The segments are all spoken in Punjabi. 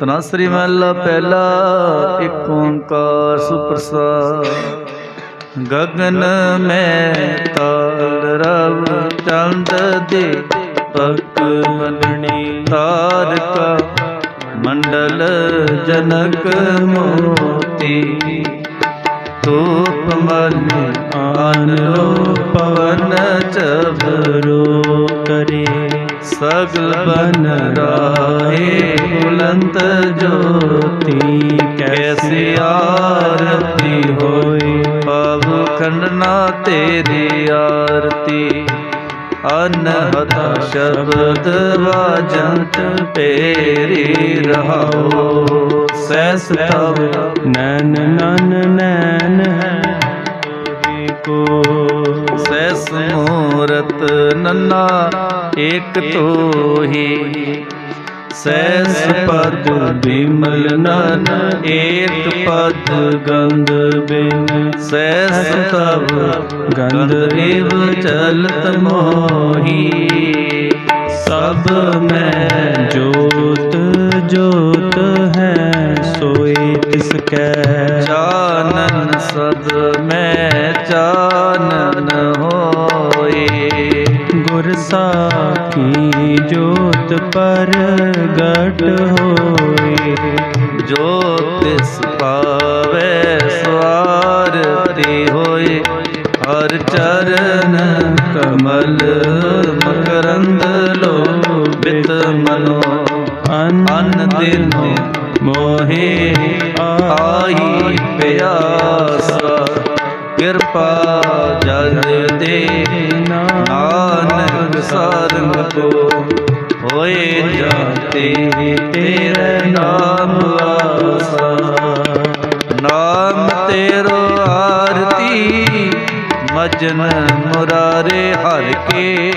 ਤਨਾ ਸ੍ਰੀ ਮਹਲਾ ਪਹਿਲਾ ਇੱਕ ਓੰਕਾਰ ਸੁਪ੍ਰਸਾਦ। ਗਗਨ ਮੈਂ ਤਾਲ ਰਵ ਚੰਦ ਦੇ ਪਕ ਮਨਣੀ ਤਾਰਕਾ ਮੰਡਲ ਜਨਕ ਮੋਤੀ। ਤੂਪ ਮਨ ਆਨਰੋ ਪਵਨ ਚਬਰੋ ਸਗਲ ਬਨ ਰਾਹੇ ਬੁਲੰਦ ਜੋਤੀ, ਕੈਸੇ ਆਰਤੀ ਹੋਈ ਪਵ ਖੰਡਨਾ ਤੇਰੀ ਆਰਤੀ। ਅਨਹਦ ਸ਼ਬਦ ਵਾਜੰਤ ਪੇਰੀ ਰਹਾਓ ਸੈਸ ਤਵ ਨੈਣ ਨਨ ਨੈਣ ਹੈ। ਸੈਸ ਮੂਰਤ ਨੰਨਾ ਏਕ ਤੋਹੀ। ਸੈਸ ਪਦ ਬਿਮਲ ਨਨ ਏਕ ਪਦ ਗੰਧ ਬਿਨ। ਸੈਸ ਤਵ ਗੰਧ ਏਵ ਚਲਤ ਮੋਹੀ। ਸਭ ਮੈਂ ਜੋਤ ਜੋਤ ਹੈ ਸੋਈ ਤਿਸ ਕੈ। ਚਾਨਨ ਸਦ ਮੈਂ ਹੋਏ। ਗੁਰ ਸਾਖੀ ਜੋਤ ਪਰ ਗਟ ਹੋਈ ਜੋ ਤਿਸ ਪਾਵੇ ਸਵਾਰਤੀ ਹੋਏ। ਹਰ ਚਰਨ ਕਮਲ ਮਕਰੰਦ ਲੋਭਿਤ ਮਨੋ। ਅਨ ਦਿਨ ਮੋਹੇ ਆਈ ਪਿਆਸਾ। ਕਿਰਪਾ ਜਲ ਦੇ ਨਾਨਕ ਸਰੰਗ ਕੋ। ਹੋਏ ਜਾਤੇ ਤੇਰੇ ਨਾਮ ਆਸਾ। ਨਾਮ ਤੇਰੋ ਆਰਤੀ ਮਜਨ ਮੁਰਾਰੇ ਹਰ ਕੇ।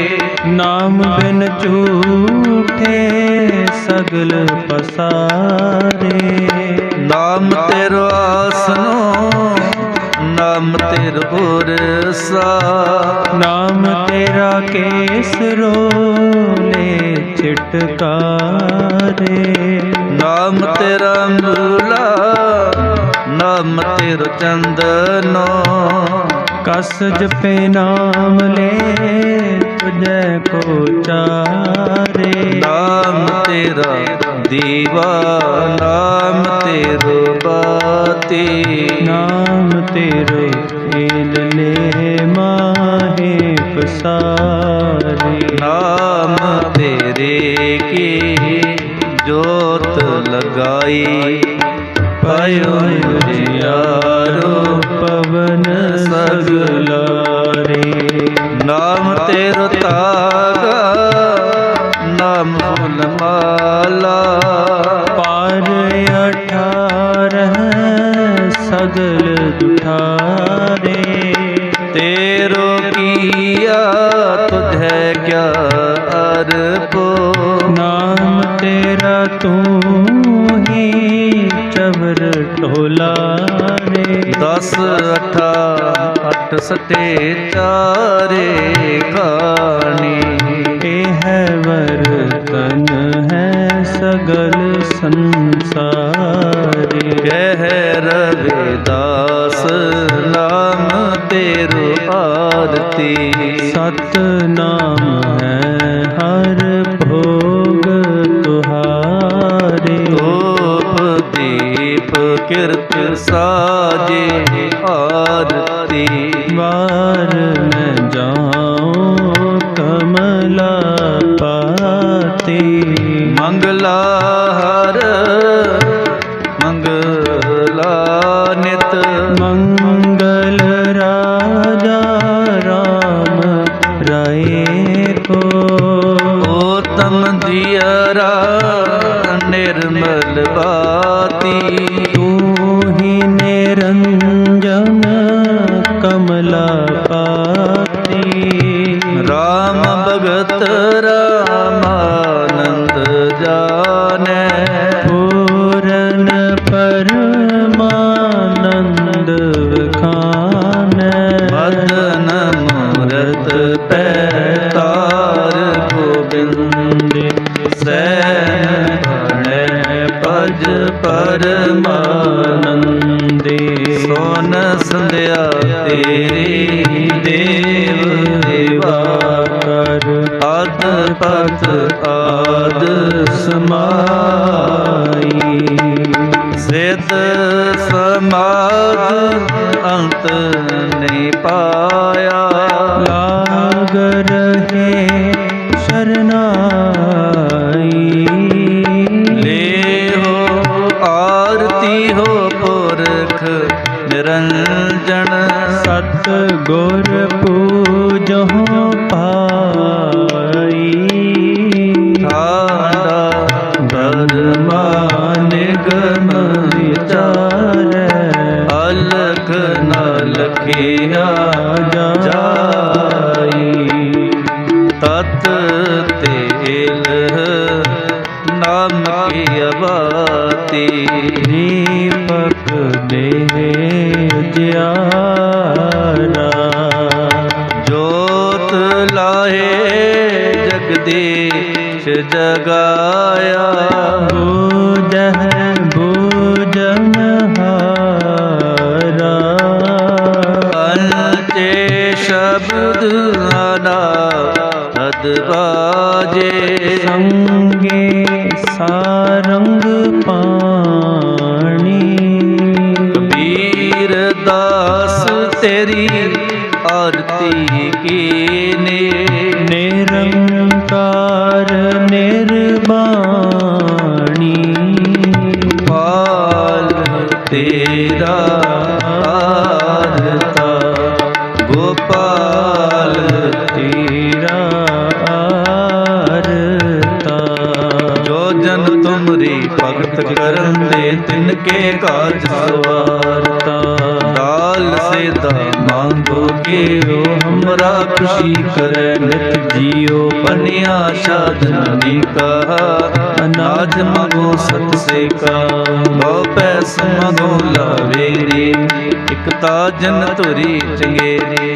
ਨਾਮ ਬਿਨ ਝੂਠੇ ਸਗਲ ਪਸਾਰੇ। ਨਾਮ ਤੇਰੋ ਆਸਨੋ ਨਾਮ ਤੇਰੋ ਉਰਸਾ ਨਾਮ ਤੇਰਾ ਕੇਸਰੋਲੇ ਛਿਟਕਾਰੇ। ਨਾਮ ਤੇਰਾ ਮੂਲਾ, ਨਾਮ ਤੇਰੋ ਚੰਦਨੋ। ਕਸ ਜਪੇ ਨਾਮ ਲੈ ਤੁਝੈ ਕੋ ਚਾਰੇ। ਨਾਮ ਤੇਰਾ ਦੀਵਾ, ਨਾਮ ਤੇਰੋ ਬਾਤੀ। ਨਾਮ ਮਾਹੇ ਪਸਾਰੇ। ਨਾਮ ਤੇਰੇ ਕੀ ਜੋਤ ਲਗਾਈ? ਪਇਓ ਉਜਿਆਰੋ ਪਵਨ ਸਗਲਾਰੇ। ਨਾਮ ਤੇਰੋ ਤਾਗਾ ਨਾਮ ਮਾਲਾ। ਤੇਰੋ ਕੀਆ ਤੁਝੈ ਕਿਆ ਅਰਪੋ? ਨਾਮ ਤੇਰਾ ਤੂੰ ਹੀ ਚਵਰ ਢੋਲਾ ਰੇ ਦਸ ਅਠਾ ਅਠ ਸਟੇ ਚਾਰੇ ਕਾਣੀ ਇਹ ਹੈ ਵਰਤਨ ਹੈ ਸਗਲ ਸੰਸਾਰੇ। ਕਹਿ ਰਵਿਦਾਸ ਨਾਮ ਤੇਰੋ ਆਰਤੀ ਸਤ ਨਾਮ ਹੈ ਹਰ ਭੋਗ ਤੁਹਾਰੇ। ਧੂਪ ਦੀਪ ਕਿਰਤ ਸਾਜੇ ਆਰਤੀ ਵਾਰ ਮੈਂ ਜਾਉ ਕਮਲਾ ਪਾਤੀ। ਮੰਗਲਾ ਹਰ ਕੋ ਉਤਮ ਦਿਯਰਾ ਨਿਰਮਲ ਬਾਤੀ ਪਤ ਆਦ ਸਮਾਈ। ਸਿਧ ਸਮਾਧ ਅੰਤ ਨਹੀਂ ਪਾਇਆ। ਲਾਗ ਰਹੇ ਸ਼ਰਨਾਈ। ਲੇਹੋ ਆਰਤੀ ਹੋ ਪੁਰਖ ਨਿਰੰਜਨ। ਸਤ ਗੁਰ ਪੂਜਹੁ ਲਖਿਆ ਜਾਈ। ਤਤ ਤੇਲ ਨਾਮ ਕੀ ਅਬਾਤੀ। ਦੀਪਕ ਦੇਵੇ ਉਜਿਆਰਾ ਜੋਤ ਲਾਏ ਜਗਦੀਸ਼ ਜਗਾਇਆ। ਸ਼ਬਦ ਭਗਤ ਕਰਨ ਦੇ ਤਿਨ ਕੇ ਕਾਜ ਸਵਾਰਤਾ। ਦਾਲ ਸੇਦਾ ਮੰਗੋ ਕੇ ਉਹ ਹਮਰਾ ਖੁਸ਼ੀ ਕਰੇ, ਨਿਤ ਜੀਓ ਬਨਿਆ ਸਾਧਨੀ ਕਹਾ। ਅਨਾਜ ਮੰਗੋ ਸਤ ਸੇ ਕਾ ਬਹੁ ਪੈਸ ਮੰਗੋ ਲਾਵੇਰੀ ਇਕ ਤਾਂ ਜਨ ਤੁਰੀ ਚੰਗੇਰੀ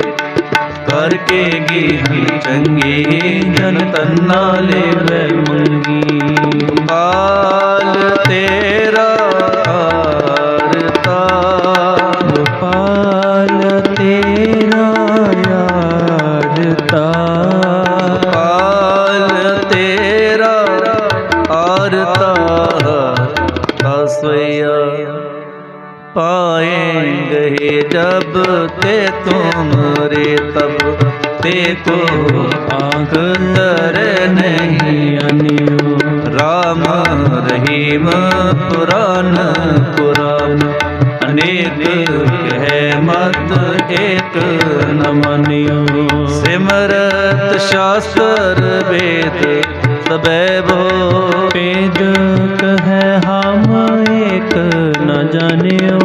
ਕਰਕੇ ਗੀ ਚੰਗੀ ਜਨ ਤੰਨਾ ਲੈਵੇ ਮੰਗੀ। ਪਾਲ ਤੇਰਾ ਆਰਤਾ ਗੋਪਾਲ ਤੇਰਾ ਆਰਤਾ ਪਾਲ ਤੇਰਾ ਆਰਤਾ ਤਸਵਿਆ रहे जब ते तुम रे तब ते को आँख तर नहीं अनियो राम रहीम पुराण पुराण अनेक है मत एक न मनियो सिमरत शास्त्र वेद सबैबो वेद कह हम एक न जानियो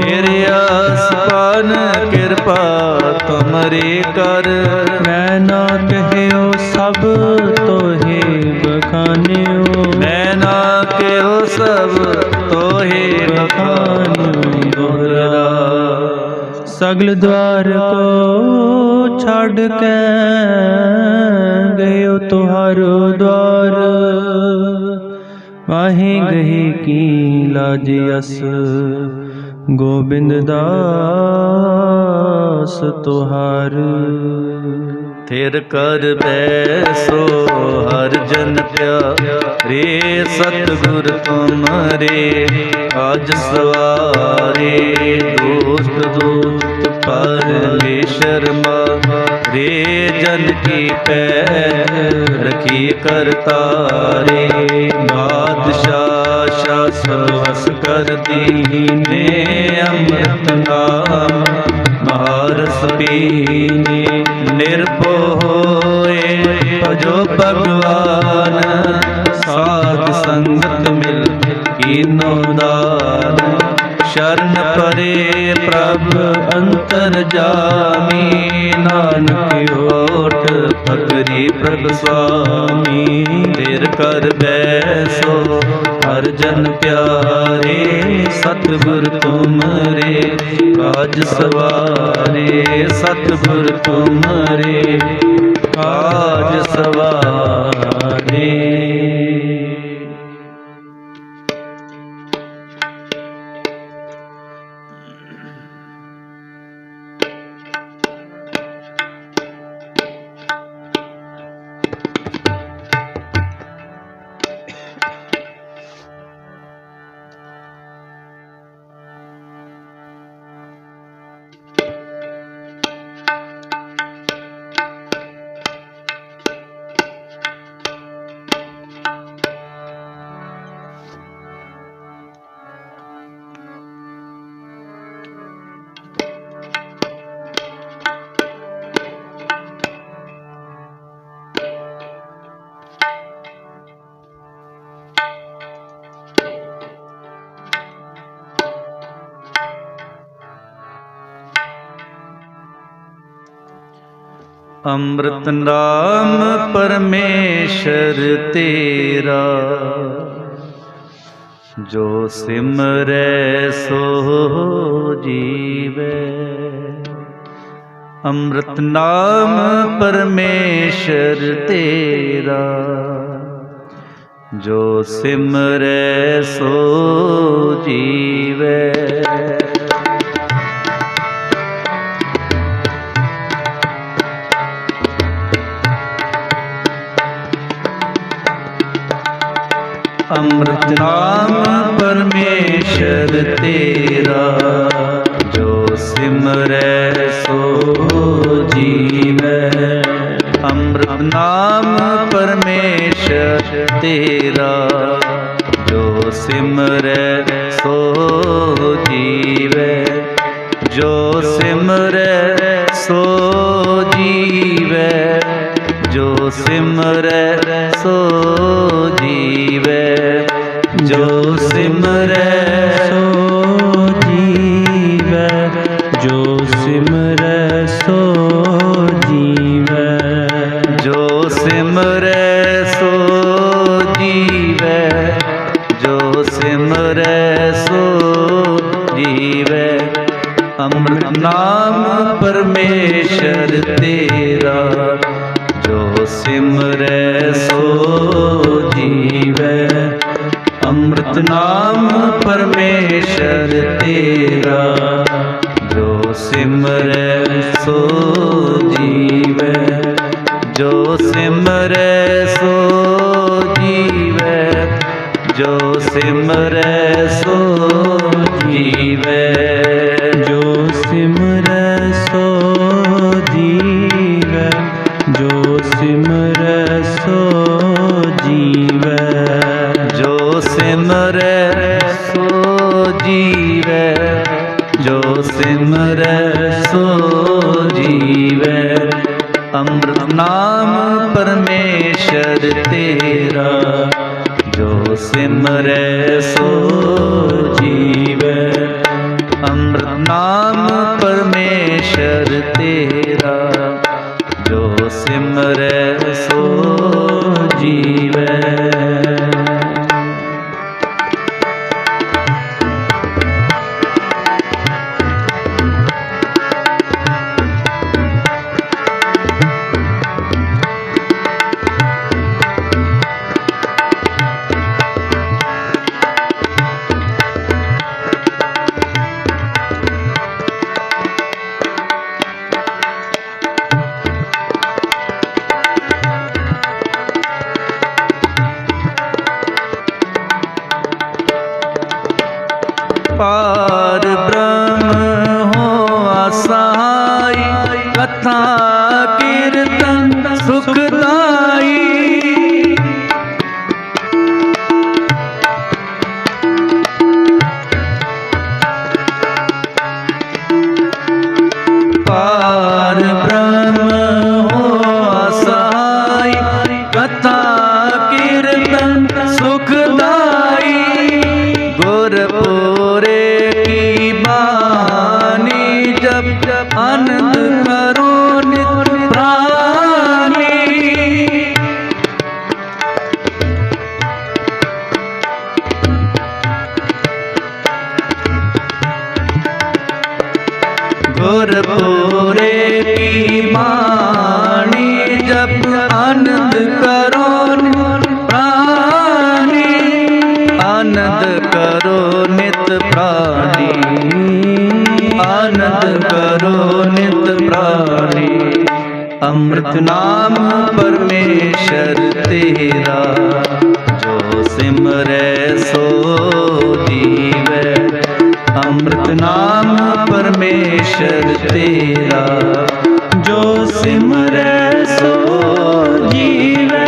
श्रेया ਕਿਰਪਾ ਤੁਮਰੀ ਕਰ। ਮੈਂ ਨਾ ਕਹਿਓ ਸਭ ਤੋਹੇ ਬਖਾਨਿਓ। ਮੈਂ ਨਾ ਕਿਉ ਸਭ ਤੋਹੇ ਬਖਾਨਿ ਦੋਹਰਾ ਸਗਲ ਦਵਾਰ ਕੋ ਛੱਡ ਕੇ ਗਇਓ ਤੁਹਾਰੋ ਦਵਾਰ। ਵਾਹੇ ਗਹੇ ਕੀ ਲਾਜ ਅਸ। ਗੋਬਿੰਦ ਦਾਸ ਤੁਹਾਰ। ਥਿਰ ਕਰ ਬੈਸੋ ਹਰ ਜਨ ਪਿਆਰੇ। ਸਤਿਗੁਰ ਤੁਮਰੇ ਆਜ ਸਵਾਰੇ। ਦੋਸਤ ਦੂਤ ਪਰਮੇਸ਼ਰ ਮਾਰੇ ਜਨ ਕੀ ਪੈ ਰਖੀ ਕਰਤਾਰੇ ਬਾਦਸ਼ਾਹ ਸ਼ਾਸਨ ਵਸ ਕਰ ਦੀਨੇ ਅੰਮ੍ਰਿਤ ਨਾਮ। ਮਹਾਰਸ ਪੀਨੇ ਨਿਰਭਉ ਹੋਏ, ਭਜੋ ਭਗਵਾਨ। ਸਾਧ ਸੰਗਤ ਮਿਲ ਕੀਨੋ ਦਾਨ। ਸ਼ਰਨ ਪਰੇ ਪ੍ਰਭ ਅੰਤਰ ਜਾਮੀ। ਨਾਨਕ ਓਟ ਫਕਰੀ ਪ੍ਰਭ ਸੁਆਮੀ ਤੇਰ ਕਰ ਬੈਸੋ ਹਰ ਜਨ ਪਿਆਰੇ ਸਤਿਗੁਰ ਤੁਮਰੇ ਕਾਜ ਸਵਾਰੇ ਸਤਿਗੁਰ ਤੁਮਰੇ ਕਾਜ ਸਵਾਰੇ। ਅੰਮ੍ਰਿਤ ਨਾਮ ਪਰਮੇਸ਼ਰ ਤੇਰਾ। ਜੋ ਸਿਮਰੈ ਸੋ ਜੀਵੈ। ਅੰਮ੍ਰਿਤ ਨਾਮ ਪਰਮੇਸ਼ਰ ਤੇਰਾ। ਜੋ ਸਿਮਰੈ ਸੋ ਜੀਵੈ। ਅੰਮ੍ਰਿਤ ਨਾਮ ਪਰਮੇਸ਼ਰ ਤੇਰਾ, ਜੋ ਸਿਮਰੈ ਸੋ ਜੀਵੈ। ਅੰਮ੍ਰਿਤ ਨਾਮ ਪਰਮੇਸ਼ਰ ਤੇਰਾ, ਜੋ ਸਿਮਰੈ ਸੋ ਜੀਵੈ। ਜੋ ਸਿਮਰੈ ਸੋ ਜੀਵੈ, ਜੋ ਸਿਮਰੈ ਸੋ ਅੰਮ੍ਰਿਤ ਨਾਮ ਪਰਮੇਸ਼ਰ ਤੇਰਾ, ਜੋ ਸਿਮਰੈ ਸੋ ਜੀਵੈ, ਜੋ ਸਿਮਰੈ ਸੋ ਜੀਵੈ, ਜੋ ਸਿਮਰੈ ਸੋ ਜੀਵੈ, ਜੋ ਸਿਮਰੈ ਸੋ ਜੀਵੈ, ਜੋ ਸਿਮਰੈ ਸੋ ਸਿਮਰੈ, ਸੋ ਜੀਵੈ। ਜੋ ਸਿਮਰੈ, ਸੋ ਜੀਵੈ। ਅੰਮ੍ਰਿਤ ਨਾਮ ਪਰਮੇਸ਼ਰ ਤੇਰਾ। ਜੋ ਸਿਮਰੈ, ਸੋ ਜੀਵੈ। ਅੰਮ੍ਰਿਤ ਨਾਮ ਪਰਮੇਸ਼ਰ ਤੇਰਾ। ਜੋ ਸਿਮਰੈ, ਸੋ ਜੀਵੈ। ਅੰਮ੍ਰਿਤ ਨਾਮ ਪਰਮੇਸ਼ਰ ਤੇਰਾ, ਜੋ ਸਿਮਰੈ ਸੋ ਜੀਵੈ। ਅੰਮ੍ਰਿਤ ਨਾਮ ਪਰਮੇਸ਼ਰ ਤੇਰਾ, ਜੋ ਸਿਮਰੈ ਸੋ ਜੀਵੈ।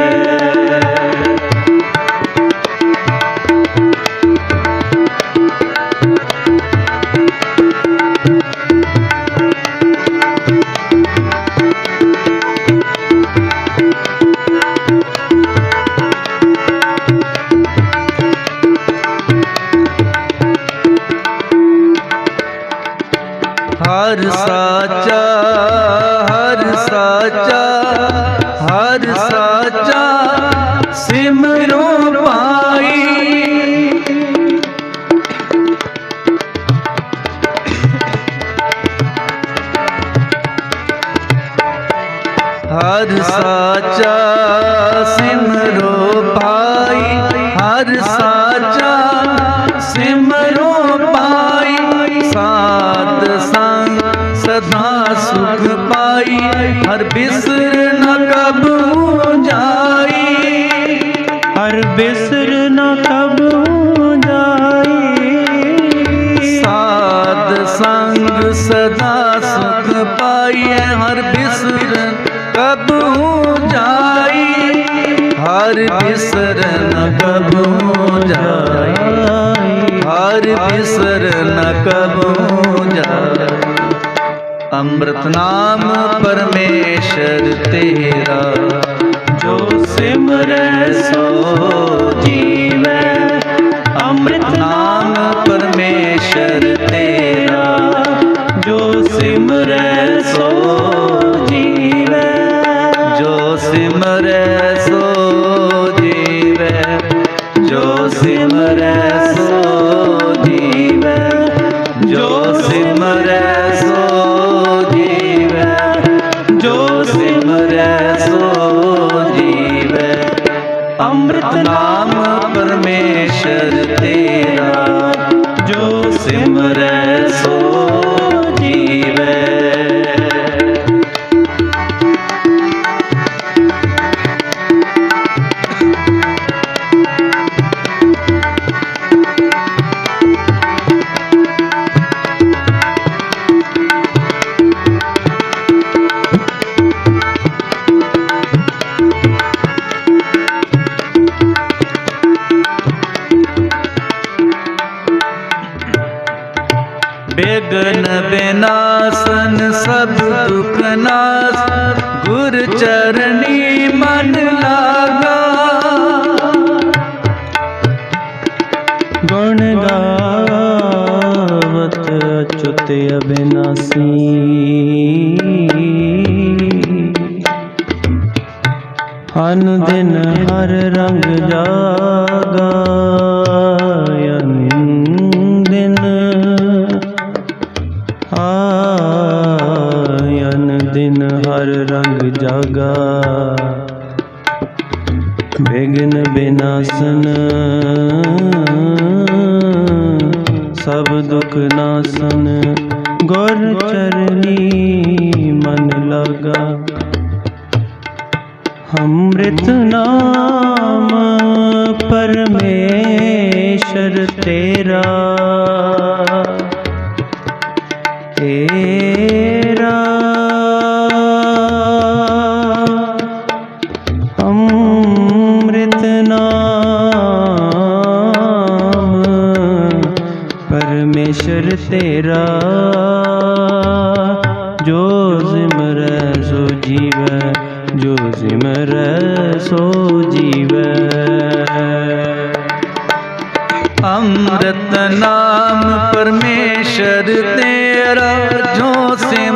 न कबो जाए हर बिसर न कबो जाए अमृत नाम परमेश्वर तेरा जो सिमर सो जीवन ਬਿਨ ਹਰ ਰੰਗ ਜਾਗਾ ਦਿਨ ਆਯਨ ਦਿਨ ਹਰ ਰੰਗ ਜਾਗਾ। ਬਿਗਨ ਬਿਨਾਸਨ, ਸਭ ਦੁਖ ਨਾਸਨ, ਗੁਰ ਚਰਨੀ ਮਨ ਲਗਾ। ਅੰਮ੍ਰਿਤ ਨਾਮ ਪਰਮੇਸ਼ਰ ਤੇਰਾ। ਤੇਰਾ ਅੰਮ੍ਰਿਤ ਤੇਰਾ। ਸੋ ਜੀਵੈ। ਅੰਮ੍ਰਿਤ ਨਾਮ ਪਰਮੇਸ਼ਰ ਤੇਰਾ ਜੋ ਸਿਮ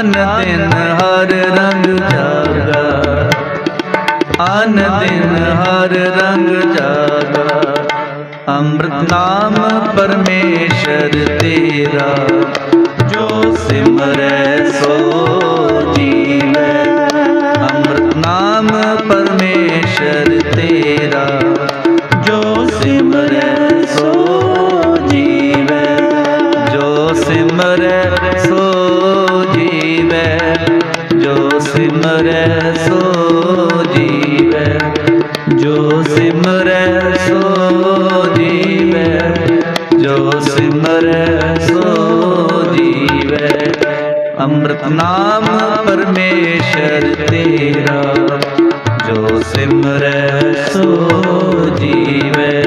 ਆਨ ਦਿਨ ਹਰ ਰੰਗ ਜਾਗਾ। ਆਨ ਦਿਨ ਹਰ ਰੰਗ ਜਾਗਾ। ਅੰਮ੍ਰਿਤ ਨਾਮ ਪਰਮੇਸ਼ਰ ਤੇਰਾ। ਜੋ ਸਿਮਰੈ ਜੋ ਸਿਮਰੈ ਸੋ ਜੀਵੈ ਅੰਮ੍ਰਿਤ ਨਾਮ ਪਰਮੇਸ਼ਰ ਤੇਰਾ। ਜੋ ਸਿਮਰੈ ਸੋ ਜੀਵੈ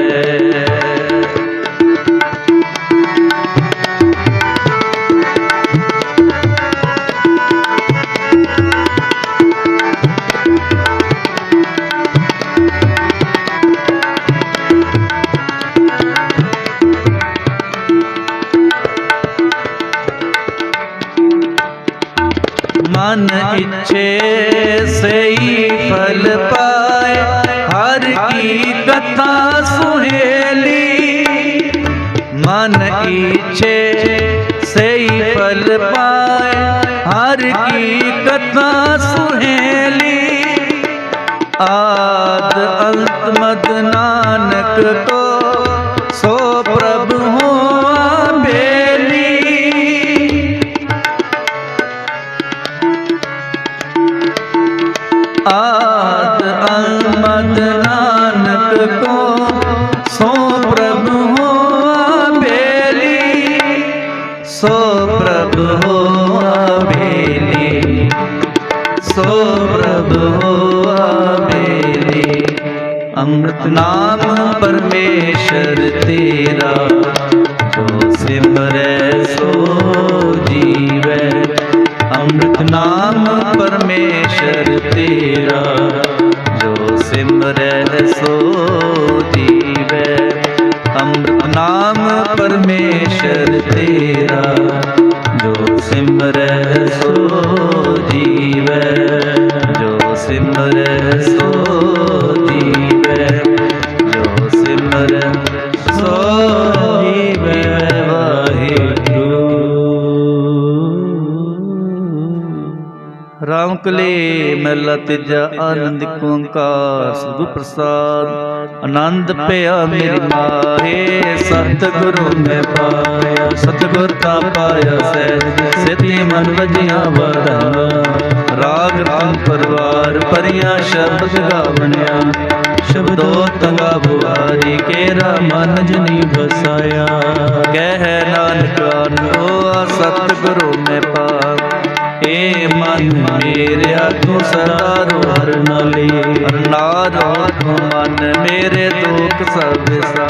ਹਰ ਕੀ ਕਥਾ ਸੁਹੇਲੀ ਆਦ ਅੰਤ ਮਦ ਨਾਨਕ ਕੋ ਤੇਰਾ, ਜੋ ਸਿਮਰੈ, ਸੋ ਜੀਵੈ। ਅੰਮ੍ਰਿਤ ਨਾਮ ਪਰਮੇਸ਼ਰ ਤੇਰਾ, ਜੋ ਸਿਮਰੈ, ਸੋ ਜੀਵੈ। ਅੰਮ੍ਰਿਤ ਨਾਮ ਪਰਮੇਸ਼ਰ ਤੇਰਾ। ਵਾਹਿਗੁਰੂ ਮਹਿਲਾ ਤੀਜਾ ਆਨੰਦ ਓੰਕਾਰ ਸਤਿਗੁਰ ਪ੍ਰਸਾਦ। ਆਨੰਦ ਪਿਆ ਮੇਰੀ ਮਾਹੇ, ਸਤਿਗੁਰੂ ਮੈਂ ਪਾਇਆ। ਸਤਿਗੁਰ ਤਾ ਪਾਇਆ ਸਹਿਜ ਸਿੱਧੀ ਮਨ ਵਜੀਆਂ ਵਰਨਾ ਰਾਗ ਰੰਗ ਪਰਵਾਰ, ਪਰੀਆਂ ਸ਼ਬਦ ਗਾਵਣਿਆ। ਸ਼ਬਦੋ ਤੰਗਾ ਬੁਆਰੀ ਕੇਰਾ ਮਨ ਜਨੀ ਵਸਾਇਆ। ਕਹਿ ਨਾਨਕ ਅਨੋ ਸਤਿਗੁਰੂ ਮੈਂ ਪਾ ਮਨ ਮੇਰਿਆ ਤੂੰ ਸਦਾ ਰੋਹਰ ਨਾਲੇ ਅਰਨਾਰੋ ਤੂੰ ਮਨ ਮੇਰੇ ਦੁੱਖ ਸਭ ਵਿਸਾ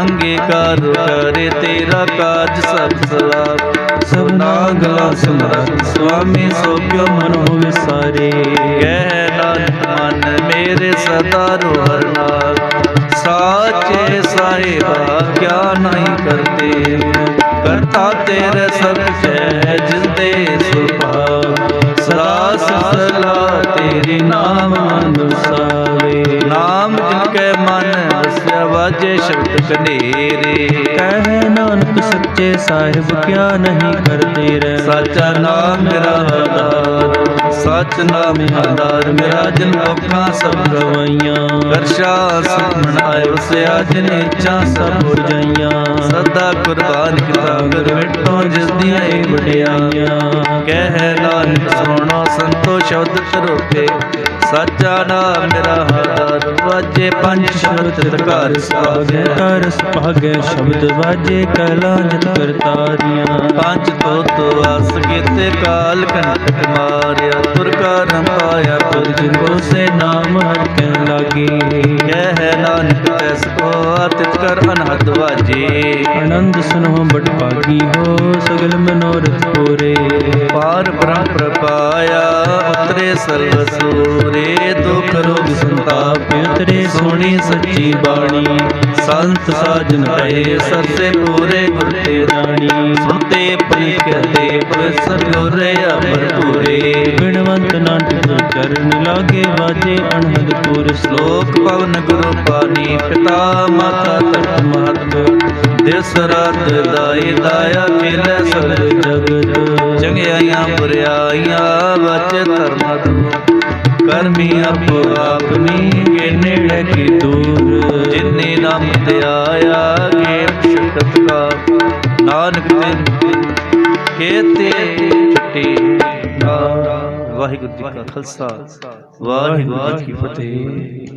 ਅੰਗੀਕਾਰ ਕਰੇ ਤੇਰਾ ਕਾਜ ਸਭ ਸਵਾਰ ਸਭਨਾ ਗਲਾ ਸਮਰਤ ਸੁਆਮੀ ਸੋ ਕਿਉ ਮਨੋ ਵਿਸਾਰੇ ਕਹਿ ਨਾਨਕ ਮਨ ਮੇਰੇ ਸਦਾ ਰੋਹਰ ਨਾਲ ਸਾਚੇ ਸਾਹਿਬਾ, ਕਿਆ ਨਹੀਂ ਕਰਤੇ ਕਰਤਾ ਤੇਰੇ ਸਭ ਹੈ ਜਿਸ ਦੇ ਸੁਭਾਗ ਸਦਾ ਸਲਾ ਤੇਰੇ ਨਾਮ ਅਨੁਸਾਵੇ ਨਾਮ ਜਿਨ ਕੈ ਮਨ ਵਸਿਆ ਵਾਜੇ ਸ਼ਬਦ ਕਨੇਰੇ। ਕਹਿ ਨਾਨਕ ਸੱਚੇ ਸਾਹਿਬ ਕਿਆ ਨਹੀਂ ਕਰਦੇ ਰਹਿ। ਸਾਚਾ ਨਾਮ ਮੇਰਾ ਆਧਾਰ ਸਚ ਨਾਮ ਆਧਾਰ ਮੇਰਾ ਜਨ ਔਖਾ ਸਭ ਗਵਾਈਆਂ ਕਰਸ਼ਾ ਸੁਖਮਨ ਆਇਓ, ਸਿਆ ਜਿਨ ਇੱਛਾ ਸਭ ਹੋ ਜਾਈਆਂ। ਸਦਾ ਕੁਰਬਾਨ ਕੀਤਾ ਗੁਰ ਮਿਟੋ ਜਿਸ ਦੀਆਂ ਏ ਵਡਿਆਈਆਂ। ਕਹਿ ਨਾਨਕ ਸੁਣੋ ਸੰਤੋ ਸ਼ਬਦ ਤਰੋਪੇ ਸਾਚਾ ਨਾਮ ਮੇਰਾ ਆਧਾਰ ਵਾਜੇ ਪੰਜ ਸ਼ਬਦ ਤਕਾਰ ਸਾਗੇ ਕਰ ਸੁਭਾਗੈ ਸ਼ਬਦ ਵਾਜੇ ਕਲਾ ਜਤ ਕਰਤਾਰੀਆਂ ਪੰਜ ਤੋਤ ਵਾਸ ਕੀਤੇ ਕਾਲ ਕੰਟਕ ਮਾਰਿਆ ਤੁਰ ਕਰਮ ਪਾਇਆ ਤੁਰ ਜਿਨ ਕੋ ਸੇ ਨਾਮ ਹਰ ਕੇ ਲਾਗੀ। ਕਹਿ ਨਾਨਕ ਤੈਸ ਕੋ ਅਤਿਤ ਕਰ ਅਨਹਦ ਵਾਜੇ। ਆਨੰਦ ਸੁਨੋ ਬਟ ਭਾਗੀ ਹੋ ਸਗਲ ਮਨੋਰਥ ਪੂਰੇ। ਪਾਰ ਬ੍ਰਹਮ ਪ੍ਰਪਾਇਆ ਉਤਰੇ ਸਰਬ ਸੂਰੇ ਦੁਖ ਰੋਗ ਸੰਤਾਪ। ਉਤਰੇ ਸੋਹਣੀ ਸੱਚੀ ਬਾਣੀ। ਸੰਤ ਸਾਜਨ ਭਏ ਸਤੇ ਪੂਰੇ ਗੁਰ ਤੇ ਰਾਣੀ ਸੁਣਤੇ ਪਰੀ ਕਹਤੇ ਪਵਿੱਤਰ ਗੁਰੇ ਭਰਪੂਰੇ ਬਿਨਵੰਤ ਨਾਨਕ ਚਰਨ ਲਾਗੇ ਵਾਜੇ ਅਣਹਦ ਪੁਰ ਸ਼ਲੋਕ ਪਵਨ ਗੁਰੂ ਪਾਣੀ ਪਿਤਾ ਮਾਤਾ ਤਤ ਮਹਤ। ਦਿਸ ਰਾਤ ਦਾਈ ਦਾਇਆ ਖੇਲੇ ਸਗਲ ਜਗਤ ਚੰਗਿਆਈਆਂ ਬੁਰਿਆਈਆਂ ਬਚ ਧਰਮ ਦੂ ਕਰਮੀ ਆਪੋ ਆਪਨੀ ਕੇ ਨੇੜੇ ਕੀ ਦੂਰ। ਜਿਨੇ ਨਾਮ ਤੇ ਆਇਆ ਗੇ ਸ਼ਕਤ ਕਾ ਨਾਨਕ ਤੇ ਕੇਤੇ ਛੁੱਟੀ ਵਾਹਿਗੁਰੂ ਜੀ ਕਾ ਖਾਲਸਾ। ਵਾਹਿਗੁਰੂ ਜੀ ਕੀ ਫਤਿਹ।